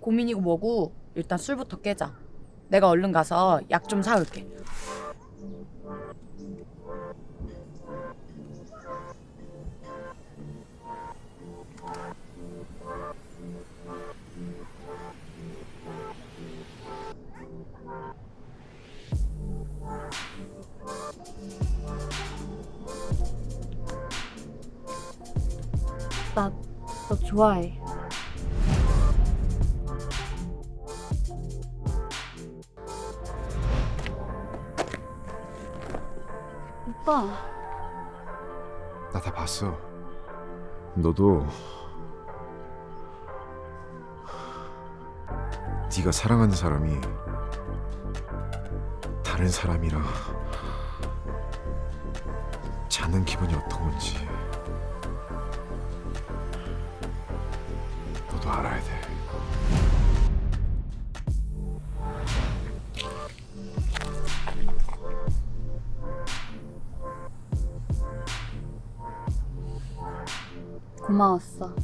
고민이고 뭐고 일단 술부터 깨자. 내가 얼른 가서 약 좀 사올게. 나 너 좋아해. 오빠, 나 다 봤어. 너도 네가 사랑하는 사람이 다른 사람이랑 자는 기분이 어떤 건지 너도 알아야 돼. 고마웠어.